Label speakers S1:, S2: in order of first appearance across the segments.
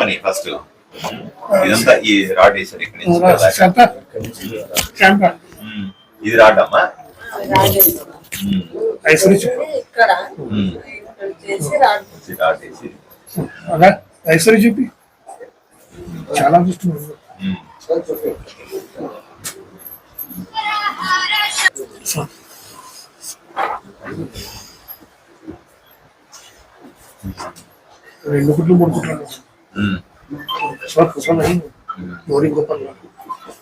S1: చెట్టామని first ఇదంతా ఈ rod వేసారు ఇక్కడ నుంచి. ఇది రాడ్ అమ్మా? వేసి.
S2: ఐశ్వర్య చాలా. రెండు గుడ్లు మూడు గుడ్లు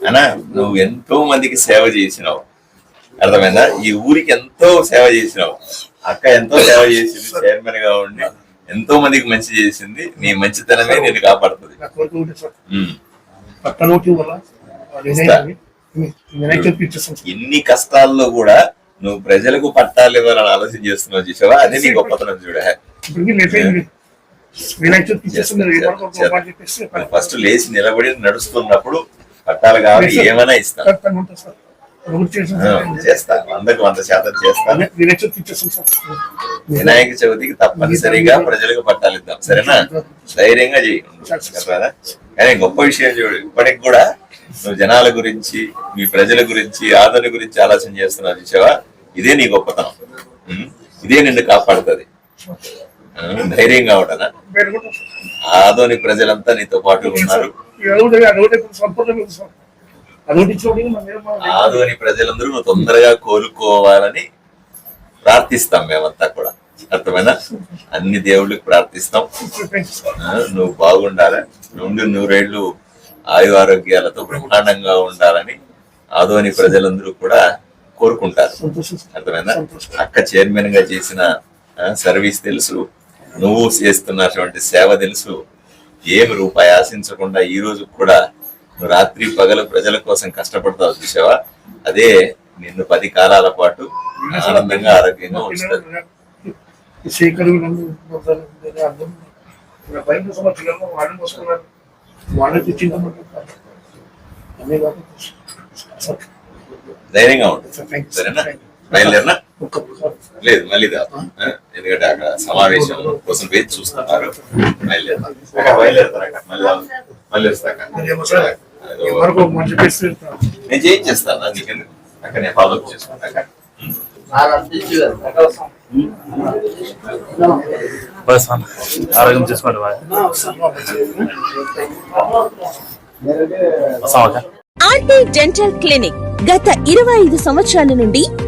S1: అనా నువ్వు ఎంతో మందికి సేవ చేసినావు. అర్థమైందా? ఈ ఊరికి ఎంతో సేవ చేసినావు. అక్క ఎంతో సేవ చేసింది చైర్మన్గా ఉండి ఎంతో మందికి మంచి చేసింది. నీ మంచితనమే నేను కాపాడుతుంది. ఎన్ని కష్టాల్లో కూడా నువ్వు ప్రజలకు పట్టాలు ఇవ్వాలని ఆలోచన చేస్తున్నావు చూసావా? అదే నీ గొప్పతనం చూడ. ఫస్ట్ లేచి నిలబడి నడుస్తున్నప్పుడు పట్టాలు కావాలి ఏమైనా ఇస్తాను చేస్తా వందకు వంద శాతం చేస్తాను. వినాయక చవితికి తప్పనిసరిగా ప్రజలకు పట్టాలు ఇద్దాం సరేనా? ధైర్యంగా చేయి. కదా కానీ గొప్ప విషయం చూడు ఇప్పటికి కూడా నువ్వు జనాల గురించి మీ ప్రజల గురించి ఆదరణ గురించి ఆలోచన చేస్తున్నావు చూసావా? ఇదే నీ గొప్పతనం? ఇదే నిన్ను కాపాడుతుంది. ధైర్యం ధైర్యంగా ఆదోని ప్రజలంతా నీతో పాటు ఉన్నారు. ఆదోని ప్రజలందరూ నువ్వు తొందరగా కోలుకోవాలని ప్రార్థిస్తాం మేమంతా కూడా. అర్థమైనా అన్ని దేవుళ్ళకి ప్రార్థిస్తాం. నువ్వు బాగుండాలి. నుండి నూరేళ్ళు ఆయు ఆరోగ్యాలతో బ్రహ్మాండంగా ఉండాలని ఆదోని ప్రజలందరూ కూడా కోరుకుంటారు.
S2: అర్థమైనా
S1: అక్క చైర్మన్గా చేసిన సర్వీస్ తెలుసు. నువ్వు చేస్తున్నటువంటి సేవ తెలుసు. ఏమి రూపాయి ఆశించకుండా ఈ రోజు కూడా నువ్వు రాత్రి పగలు ప్రజల కోసం కష్టపడతావు చూసావా? అదే నిన్ను పది కాలాల పాటు ఆనందంగా ఆరోగ్యంగా ఉంచుతుంది. ధైర్యంగా ఉంటుంది సరేనా?
S2: సార్
S1: బయలుదేరినా? లేదు మళ్ళీ దా ఆ? ఎందుకంటే అక్కడ సమావేశం కోసం వేచి చూస్తున్నారు. మళ్ళీ వస్తాక నేను చేయించేస్తాను నీకెందుకు అక్కడ నేను ఫాలో అప్ చేసుకుంటాక
S3: బస్ అన్న. ఆరోగ్యం చూసుకోండి
S4: ఆర్టీ డెంటల్ క్లినిక్ గత ఇరవై ఐదు సంవత్సరాల నుండి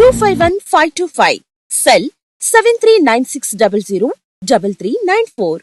S4: two five one five two five cell seven three nine six double zero double three nine four